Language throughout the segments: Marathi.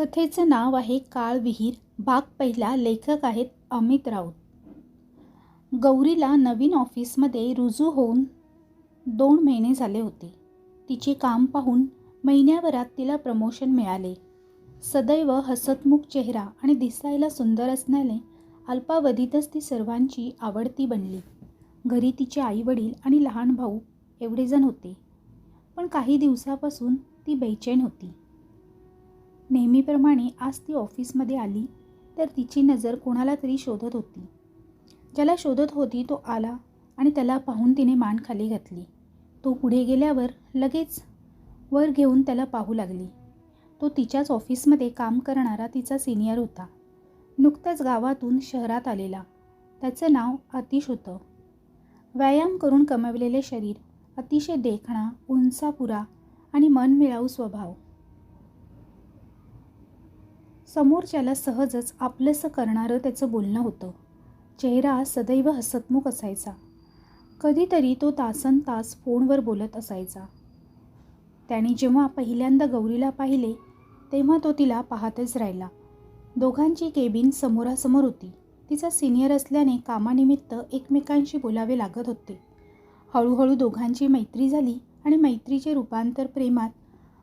कथेचं नाव आहे काळ विहीर भाग पहिला लेखक आहेत अमित राऊत. गौरीला नवीन ऑफिसमध्ये रुजू होऊन दोन महिने झाले होते. तिचे काम पाहून महिन्याभरात तिला प्रमोशन मिळाले. सदैव हसतमुख चेहरा आणि दिसायला सुंदर असण्याने अल्पावधीतच ती सर्वांची आवडती बनली. घरी तिचे आईवडील आणि लहान भाऊ एवढेजण होते. पण काही दिवसापासून ती बेचैन होती. नेहमीप्रमाणे आज ती ऑफिसमध्ये आली तर तिची नजर कोणाला तरी शोधत होती. ज्याला शोधत होती तो आला आणि त्याला पाहून तिने मान खाली घातली. तो पुढे गेल्यावर लगेच वर घेऊन त्याला पाहू लागली. तो तिच्याच ऑफिसमध्ये काम करणारा तिचा सिनियर होता. नुकताच गावातून शहरात आलेला. त्याचं नाव अतिश होतं. व्यायाम करून कमवलेले शरीर अतिशय देखणा उंचापुरा आणि मनमिळाऊ स्वभाव. समोरच्याला सहजच आपलंसं करणारं त्याचं बोलणं होतं. चेहरा सदैव हसतमुख असायचा. कधीतरी तो तासन तास फोनवर बोलत असायचा. त्याने जेव्हा पहिल्यांदा गौरीला पाहिले तेव्हा तो तिला पाहतच राहिला. दोघांची केबिन समोरासमोर होती. तिचा सिनियर असल्याने कामानिमित्त एकमेकांशी बोलावे लागत होते. हळूहळू दोघांची मैत्री झाली आणि मैत्रीचे रूपांतर प्रेमात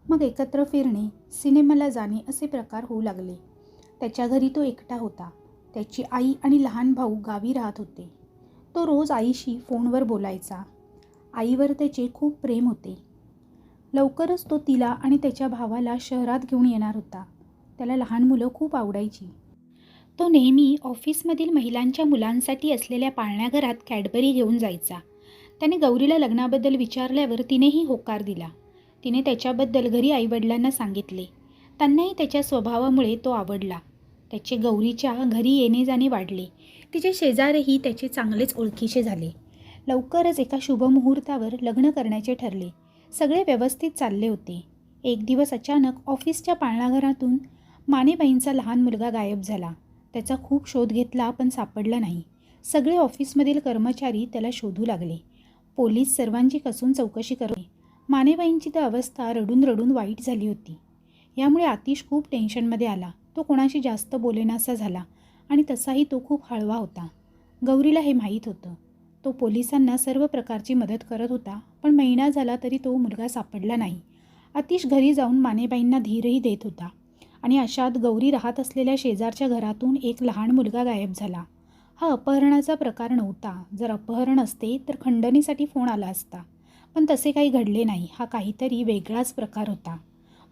मग एकत्र फिरणे सिनेमाला जाणे असे प्रकार होऊ लागले. त्याच्या घरी तो एकटा होता. त्याची आई आणि लहान भाऊ गावी राहत होते. तो रोज आईशी फोनवर बोलायचा. आईवर त्याचे खूप प्रेम होते. लवकरच तो तिला आणि त्याच्या भावाला शहरात घेऊन येणार होता. त्याला लहान मुलं खूप आवडायची. तो नेहमी ऑफिसमधील महिलांच्या मुलांसाठी असलेल्या पाळण्याघरात कॅडबरी घेऊन जायचा. त्याने गौरीला लग्नाबद्दल विचारल्यावर तिनेही होकार दिला. तिने त्याच्याबद्दल घरी आईवडिलांना सांगितले. त्यांनाही त्याच्या स्वभावामुळे तो आवडला. त्याचे गौरीच्या घरी येणे जाणे वाढले. तिचे शेजारही त्याचे चांगलेच ओळखीचे झाले. लवकरच एका शुभमुहूर्तावर लग्न करण्याचे ठरले. सगळे व्यवस्थित चालले होते. एक दिवस अचानक ऑफिसच्या पाळणाघरातून मानेबाईंचा लहान मुलगा गायब झाला. त्याचा खूप शोध घेतला पण सापडला नाही. सगळे ऑफिसमधील कर्मचारी त्याला शोधू लागले. पोलीस सर्वांची कसून चौकशी करत मानेबाईंची तर अवस्था रडून रडून वाईट झाली होती. यामुळे आतिश खूप टेन्शनमध्ये आला. तो कोणाशी जास्त बोलेनासा झाला आणि तसाही तो खूप हळवा होता. गौरीला हे माहीत होतं. तो पोलिसांना सर्व प्रकारची मदत करत होता पण महिना झाला तरी तो मुलगा सापडला नाही. अतिश घरी जाऊन मानेबाईंना धीरही देत होता आणि अशात गौरी राहत असलेल्या शेजारच्या घरातून एक लहान मुलगा गायब झाला. हा अपहरणाचा प्रकार नव्हता. जर अपहरण असते तर खंडणीसाठी फोन आला असता. पण तसे काही घडले नाही. हा काहीतरी वेगळाच प्रकार होता.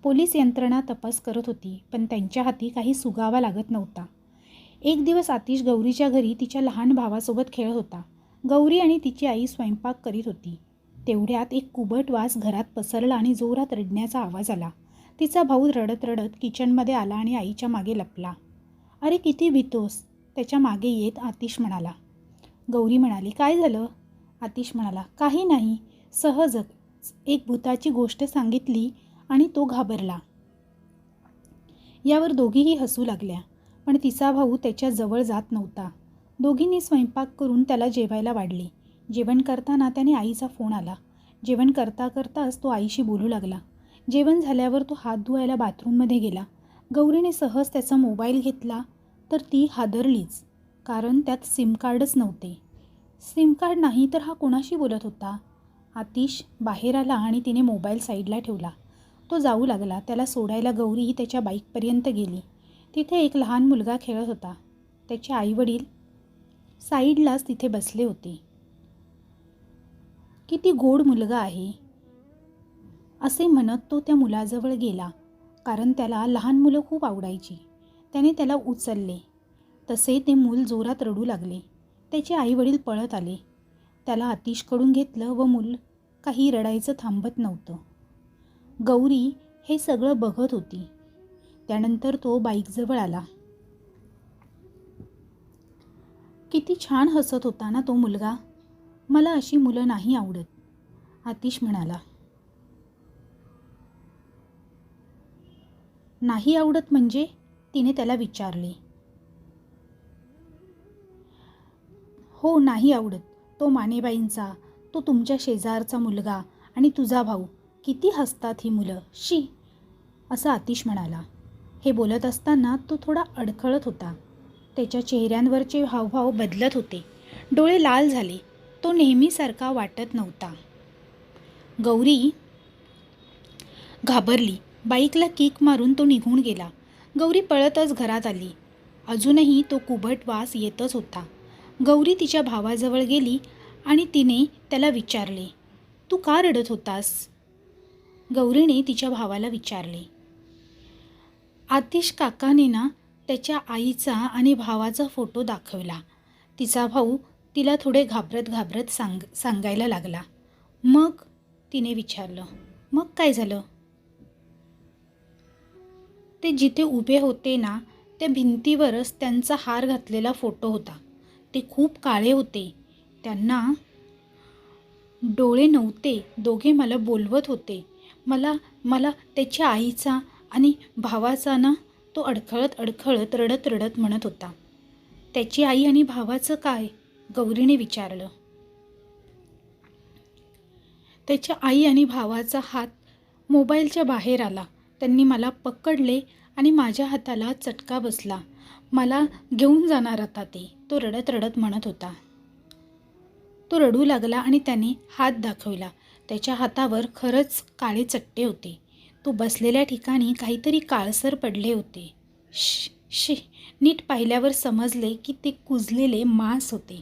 पोलीस यंत्रणा तपास करत होती पण त्यांच्या हाती काही सुगावा लागत नव्हता. एक दिवस आतिश गौरीच्या घरी तिच्या लहान भावासोबत खेळत होता. गौरी आणि तिची आई स्वयंपाक करीत होती. तेवढ्यात एक कुबट वास घरात पसरला आणि जोरात रडण्याचा आवाज आला. तिचा भाऊ रडत रडत किचनमध्ये आला आणि आईच्या मागे लपला. अरे किती भीतोस. त्याच्यामागे येत आतिश म्हणाला. गौरी म्हणाली काय झालं? आतिश म्हणाला काही नाही. सहजच एक भूताची गोष्ट सांगितली आणि तो घाबरला. यावर दोघीही हसू लागल्या पण तिचा भाऊ त्याच्याजवळ जात नव्हता. दोघींनी स्वयंपाक करून त्याला जेवायला वाढले. जेवण करताना त्याने आईचा फोन आला. जेवण करता करताच तो आईशी बोलू लागला. जेवण झाल्यावर तो हात धुवायला बाथरूममध्ये गेला. गौरीने सहज त्याचा मोबाईल घेतला तर ती हादरलीच कारण त्यात सिमकार्डच नव्हते. सिमकार्ड नाही तर हा कोणाशी बोलत होता? आतिश बाहेर आला आणि तिने मोबाईल साईडला ठेवला. तो जाऊ लागला. त्याला सोडायला गौरी ही त्याच्या बाईकपर्यंत गेली. तिथे एक लहान मुलगा खेळत होता. त्याचे आईवडील साईडलाच तिथे बसले होते. किती गोड मुलगा आहे असे म्हणत तो त्या मुलाजवळ गेला. कारण त्याला लहान मुलं खूप आवडायची. त्याने त्याला उचलले. तसे ते मूल जोरात रडू लागले. त्याचे आईवडील पळत आले. त्याला आतिशकडून घेतलं व मूल काही रडायचं थांबत नव्हतं. गौरी हे सगळं बघत होती. त्यानंतर तो बाईकजवळ आला. किती छान हसत होता ना तो मुलगा. मला अशी मुलं नाही आवडत. आतिश म्हणाला. नाही आवडत म्हणजे? तिने त्याला विचारले. हो नाही आवडत. तो मानेबाईंचा तो तुमच्या शेजारचा मुलगा आणि तुझा भाऊ. किती हसतात ही मुलं. शी! असं आतिश म्हणाला. हे बोलत असताना तो थोडा अडखळत होता. त्याच्या चेहऱ्यांवरचे हावभाव बदलत होते. डोळे लाल झाले. तो नेहमीसारखा वाटत नव्हता. गौरी! घाबरली. बाईकला किक मारून तो निघून गेला. गौरी पळतच घरात आली. अजूनही तो कुबट वास येतच होता. गौरी तिच्या भावाजवळ गेली आणि तिने त्याला विचारले तू का रडत होतास? गौरीने तिच्या भावाला विचारले आतिश काकाने ना त्याच्या आईचा आणि भावाचा फोटो दाखवला. तिचा भाऊ तिला थोडे घाबरत घाबरत सांग सांगायला लागला. मग तिने विचारलं मग काय झालं? ते जिथे उभे होते ना त्या भिंतीवरच त्यांचा हार घातलेला फोटो होता. ते खूप काळे होते. त्यांना डोळे नव्हते. दोघे मला बोलवत होते. मला मला त्याच्या आईचा आणि भावाचा ना तो अडखळत अडखळत रडत रडत म्हणत होता. त्याची आई आणि भावाचं काय? गौरीने विचारलं. त्याच्या आई आणि भावाचा हात मोबाईलच्या बाहेर आला. त्यांनी मला पकडले आणि माझ्या हाताला चटका बसला. मला घेऊन जाणार आता ते. तो रडत रडत म्हणत होता. तो रडू लागला आणि त्याने हात दाखवला. त्याच्या हातावर खरंच काळे चट्टे होते. तो बसलेल्या ठिकाणी काहीतरी काळसर पडले होते. श शी नीट पाहिल्यावर समजले की ते कुजलेले मांस होते.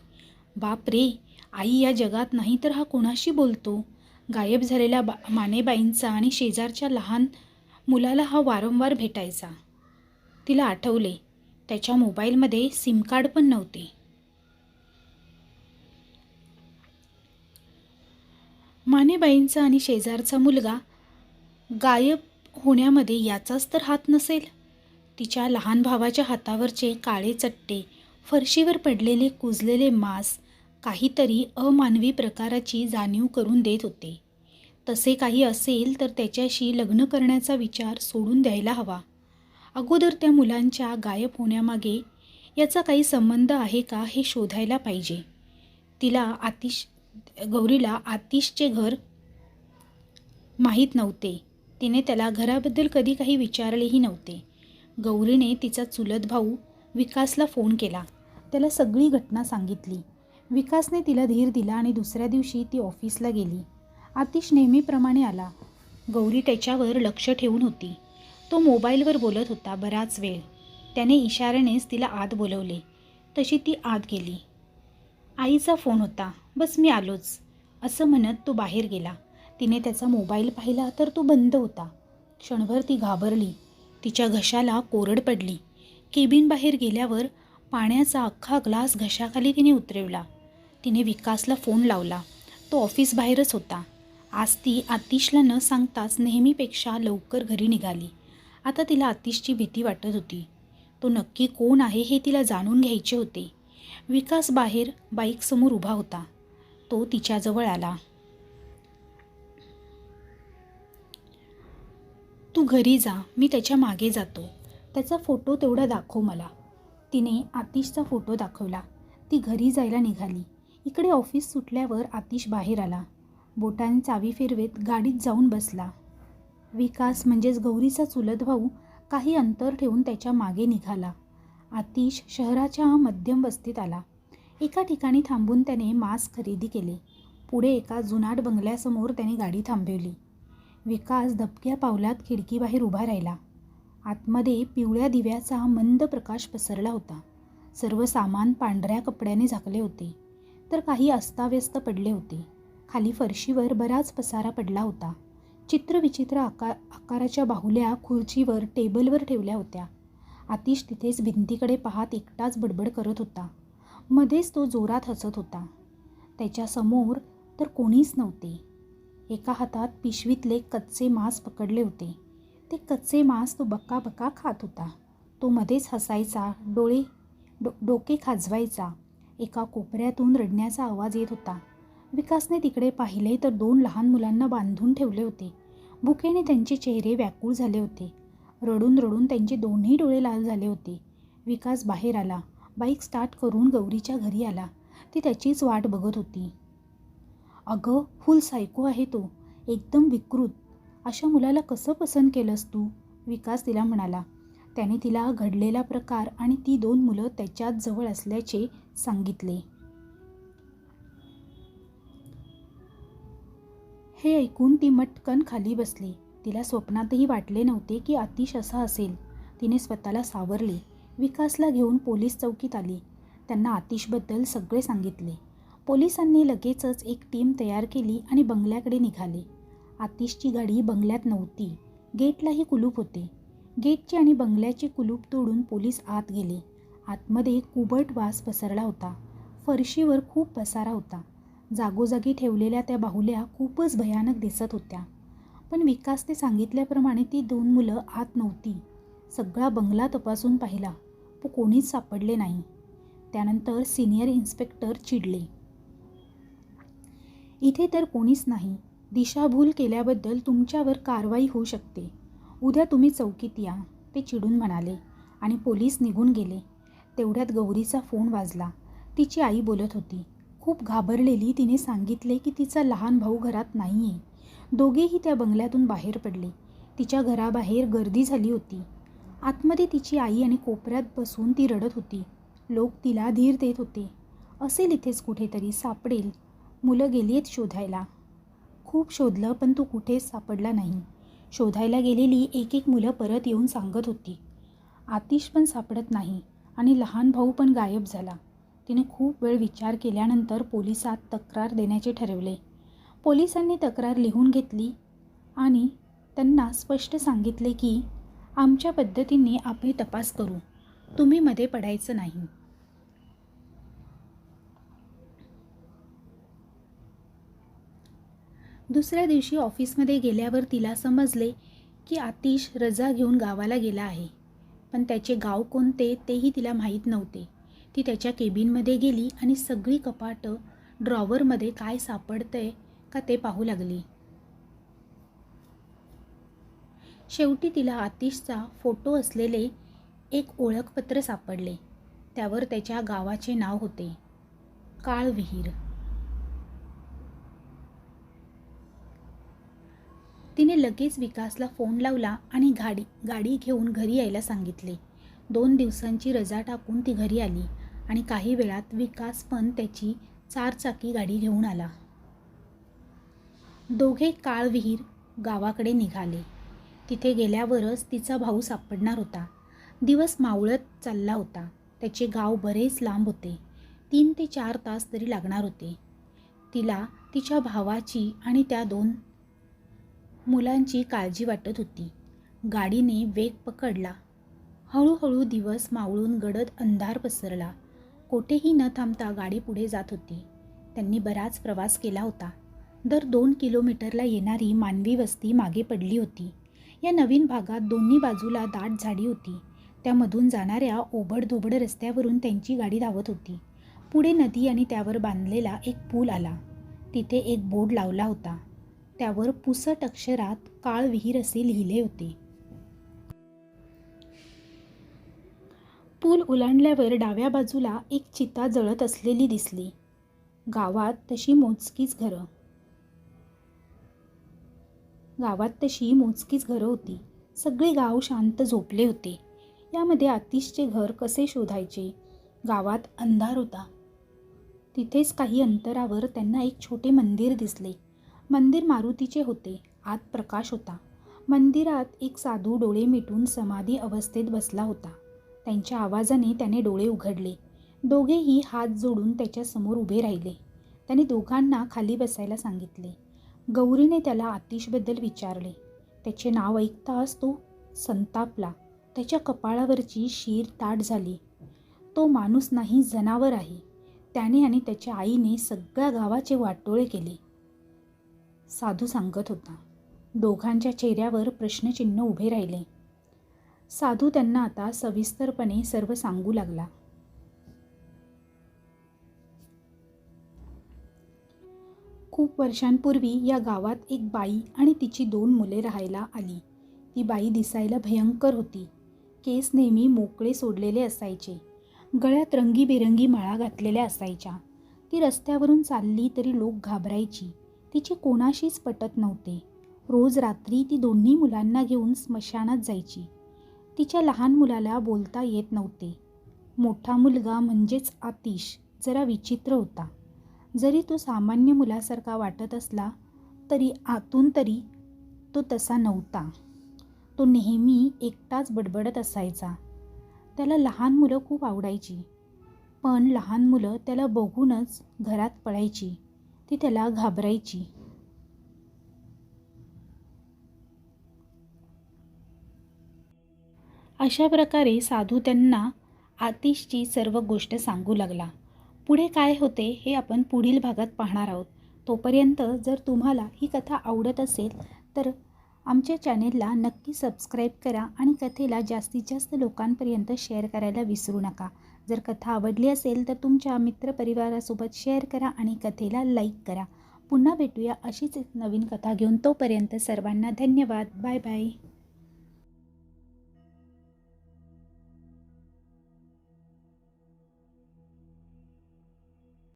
बाप रे आई या जगात नाही तर हा कोणाशी बोलतो? गायब झालेल्या बा मानेबाईंचा आणि शेजारच्या लहान मुलाला हा वारंवार भेटायचा. तिला आठवले त्याच्या मोबाईलमध्ये सिम कार्ड पण नव्हते. मानेबाईंचा आणि शेजारचा मुलगा गायब होण्यामध्ये याचाच तर हात नसेल. तिच्या लहान भावाच्या हातावरचे काळे चट्टे फरशीवर पडलेले कुजलेले मांस काहीतरी अमानवी प्रकाराची जाणीव करून देत होते. तसे काही असेल तर त्याच्याशी लग्न करण्याचा विचार सोडून द्यायला हवा. अगोदर त्या मुलांच्या गायब होण्यामागे याचा काही संबंध आहे का हे शोधायला पाहिजे. तिला आतिश गौरीला आतिशचे घर माहीत नव्हते. तिने त्याला घराबद्दल कधी काही विचारलेही नव्हते. गौरीने तिचा चुलत भाऊ विकासला फोन केला. त्याला सगळी घटना सांगितली. विकासने तिला धीर दिला आणि दुसऱ्या दिवशी ती ऑफिसला गेली. आतिश नेहमीप्रमाणे आला. गौरी त्याच्यावर लक्ष ठेवून होती. तो मोबाईलवर बोलत होता बराच वेळ. त्याने इशाऱ्यानेच तिला आत बोलवले. तशी ती आत गेली. आईचा फोन होता. बस मी आलोच. असं म्हणत तो बाहेर गेला. तिने त्याचा मोबाईल पाहिला तर तो बंद होता. क्षणभर ती घाबरली. तिच्या घशाला कोरड पडली. केबिन बाहेर गेल्यावर पाण्याचा अख्खा ग्लास घशाखाली तिने उतरवला. तिने विकासला फोन लावला. तो ऑफिस बाहेरच होता. आज ती आतिशला न सांगताच नेहमीपेक्षा लवकर घरी निघाली. आता तिला आतिशची भीती वाटत होती. तो नक्की कोण आहे हे तिला जाणून घ्यायचे होते. विकास बाहेर बाईकसमोर उभा होता. तो तिच्याजवळ आला. तू घरी जा मी त्याच्यामागे जातो. त्याचा फोटो तेवढा दाखव मला. तिने आतिशचा फोटो दाखवला. ती घरी जायला निघाली. इकडे ऑफिस सुटल्यावर आतिश बाहेर आला. बोटाने चावी फिरवेत गाडीत जाऊन बसला. विकास म्हणजेच गौरीचा चुलत भाऊ काही अंतर ठेवून त्याच्यामागे निघाला. आतिश शहराच्या मध्यम वस्तीत आला. एका ठिकाणी थांबून त्याने मास्क खरेदी केले. पुढे एका जुनाट बंगल्यासमोर त्याने गाडी थांबवली. विकास दबक्या पावलात खिडकीबाहेर उभा राहिला. आतमध्ये पिवळ्या दिव्याचा मंद प्रकाश पसरला होता. सर्व सामान पांढऱ्या कपड्याने झाकले होते. तर काही अस्ताव्यस्त पडले होते. खाली फरशीवर बराच पसारा पडला होता. चित्रविचित्र आकार आकाराच्या बाहुल्या खुर्चीवर टेबलवर ठेवल्या होत्या. आतिश तिथेच भिंतीकडे पाहत एकटाच बडबड करत होता. मध्येच तो जोरात हसत होता. त्याच्यासमोर तर कोणीच नव्हते. एका हातात पिशवीतले कच्चे मांस पकडले होते. ते कच्चे मांस तो बक्का बक्का खात होता. तो मध्येच हसायचा डोळे डो डोके खाजवायचा. एका कोपऱ्यातून रडण्याचा आवाज येत होता. विकासने तिकडे पाहिले तर दोन लहान मुलांना बांधून ठेवले होते. भुकेने त्यांचे चेहरे व्याकुळ झाले होते. रडून रडून त्यांचे दोन्ही डोळे लाल झाले होते. विकास बाहेर आला. बाईक स्टार्ट करून गौरीच्या घरी आला. ती त्याचीच वाट बघत होती. अगं फुल सायको आहे तो. एकदम विकृत. अशा मुलाला कसं पसंत केलंस तू? विकास तिला म्हणाला. त्याने तिला घडलेला प्रकार आणि ती दोन मुलं त्याच्याच जवळ असल्याचे सांगितले. हे ऐकून ती मटकन खाली बसली. तिला स्वप्नातही वाटले नव्हते की आतिश असा असेल. तिने स्वतःला सावरले. विकासला घेऊन पोलीस चौकीत आली. त्यांना आतिशबद्दल सगळे सांगितले. पोलिसांनी लगेचच एक टीम तयार केली आणि बंगल्याकडे निघाले. आतिशची गाडी बंगल्यात नव्हती. गेटलाही कुलूप होते. गेटची आणि बंगल्याची कुलूप तोडून पोलीस आत गेले. आतमध्ये कुबट वास पसरला होता. फरशीवर खूप पसारा होता. जागोजागी ठेवलेल्या त्या बाहुल्या खूपच भयानक दिसत होत्या. पण विकासने सांगितल्याप्रमाणे ती दोन मुलं आत नव्हती. सगळा बंगला तपासून पाहिला. पण कोणीच सापडले नाही. त्यानंतर सिनियर इन्स्पेक्टर चिडले. इथे तर कोणीच नाही. दिशाभूल केल्याबद्दल तुमच्यावर कारवाई होऊ शकते. उद्या तुम्ही चौकीत या ते चिडून म्हणाले आणि पोलीस निघून गेले. तेवढ्यात गौरीचा फोन वाजला. तिची आई बोलत होती. खूप घाबरलेली तिने सांगितले की तिचा लहान भाऊ घरात नाही आहे दोघेही त्या बंगल्यातून बाहेर पडले. तिच्या घराबाहेर गर्दी झाली होती. आतमध्ये तिची आई आणि कोपऱ्यात बसून ती रडत होती. लोक तिला धीर देत होते. असेल इथेच कुठेतरी सापडेल. मुलं गेली आहेत शोधायला. खूप शोधलं पण तू कुठेच सापडला नाही. शोधायला गेलेली एक एक मुलं परत येऊन सांगत होती. आतिश पण सापडत नाही आणि लहान भाऊ पण गायब झाला. तिने खूप वेळ विचार केल्यानंतर पोलिसात तक्रार देण्याचे ठरवले. पोलिसांनी तक्रार लिहून घेतली आणि त्यांना स्पष्ट सांगितले की आमच्या पद्धतीने आम्ही तपास करू. तुम्ही मध्ये पडायचं नाही. दुसऱ्या दिवशी ऑफिसमध्ये गेल्यावर तिला समजले की आतिश रजा घेऊन गावाला गेला आहे. पण त्याचे गाव कोणते तेही तिला माहीत नव्हते. ती त्याच्या केबिनमध्ये गेली आणि सगळी कपाटं ड्रॉवरमध्ये काय सापडतंय का ते पाहू लागली. शेवटी तिला आतिशचा फोटो असलेले एक ओळखपत्र सापडले. त्यावर त्याच्या गावाचे नाव होते. काळविहीर. तिने लगेच विकासला फोन लावला आणि गाडी गाडी घेऊन घरी यायला सांगितले. दोन दिवसांची रजा टाकून ती घरी आली. आणि काही वेळात विकास पण त्याची चारचाकी गाडी घेऊन आला. दोघे काळविहीर गावाकडे निघाले. तिथे गेल्यावरच तिचा भाऊ सापडणार होता. दिवस मावळत चालला होता. त्याचे गाव बरेच लांब होते. तीन ते चार तास तरी लागणार होते. तिला तिच्या भावाची आणि त्या दोन मुलांची काळजी वाटत होती. गाडीने वेग पकडला. हळूहळू दिवस मावळून गडद अंधार पसरला. कोठेही न थांबता गाडी पुढे जात होती. त्यांनी बराच प्रवास केला होता. दर दोन किलोमीटरला येणारी मानवी वस्ती मागे पडली होती. या नवीन भागात दोन्ही बाजूला दाट झाडी होती. त्यामधून जाणाऱ्या ओबडधोबड रस्त्यावरून त्यांची गाडी धावत होती. पुढे नदी आणि त्यावर बांधलेला एक पूल आला. तिथे एक बोर्ड लावला होता. त्यावर पुसट अक्षरात काळ विहीर असे लिहिले होते. पूल ओलांडल्यावर डाव्या बाजूला एक चिता जळत असलेली दिसली. गावात तशी मोजकीच घरं. गावात तशी मोजकीच घरं होती. सगळे गाव शांत झोपले होते. यामध्ये आतिशचे घर कसे शोधायचे? गावात अंधार होता. तिथेच काही अंतरावर त्यांना एक छोटे मंदिर दिसले. मंदिर मारुतीचे होते. आत प्रकाश होता. मंदिरात एक साधू डोळे मिटून समाधी अवस्थेत बसला होता. त्यांच्या आवाजाने त्याने डोळे उघडले. दोघेही हात जोडून त्याच्यासमोर उभे राहिले. त्याने दोघांना खाली बसायला सांगितले. गौरीने त्याला आतिशबद्दल विचारले. त्याचे नाव ऐकताच तो संतापला. त्याच्या कपाळावरची शीर ताट झाली. तो माणूस नाही जनावर आहे. त्याने आणि त्याच्या आईने सगळ्या गावाचे वाटोळे केले. साधू सांगत होता. दोघांच्या चेहऱ्यावर प्रश्नचिन्ह उभे राहिले. साधू त्यांना आता सविस्तरपणे सर्व सांगू लागला. खूप वर्षांपूर्वी या गावात एक बाई आणि तिची दोन मुले राहायला आली. ती बाई दिसायला भयंकर होती. केस नेहमी मोकळे सोडलेले असायचे. गळ्यात रंगीबेरंगी माळा घातलेल्या असायच्या. ती रस्त्यावरून चालली तरी लोक घाबरायची. तिचे कोणाशीच पटत नव्हते. रोज रात्री ती दोन्ही मुलांना घेऊन स्मशानात जायची. तिच्या लहान मुलाला बोलता येत नव्हते. मोठा मुलगा म्हणजेच आतिश जरा विचित्र होता. जरी तो सामान्य मुलासारखा वाटत असला तरी आतून तरी तो तसा नव्हता. तो नेहमी एकटाच बडबडत असायचा. त्याला लहान मुलं खूप आवडायची. पण लहान मुलं त्याला बघूनच घरात पळायची. ती त्याला घाबरायची. अशा प्रकारे साधू त्यांना आतिशची सर्व गोष्ट सांगू लागला. पुढे काय होते हे आपण पुढील भागात पाहणार आहोत. तोपर्यंत जर तुम्हाला ही कथा आवडत असेल तर आमच्या चॅनेलला नक्की सबस्क्राईब करा आणि कथेला जास्तीत जास्त लोकांपर्यंत शेअर करायला विसरू नका. जर कथा आवडली असेल तर तुमच्या मित्रपरिवारासोबत शेअर करा आणि कथेला लाईक करा. पुन्हा भेटूया अशीच एक नवीन कथा घेऊन तोपर्यंत सर्वांना धन्यवाद. Bye bye.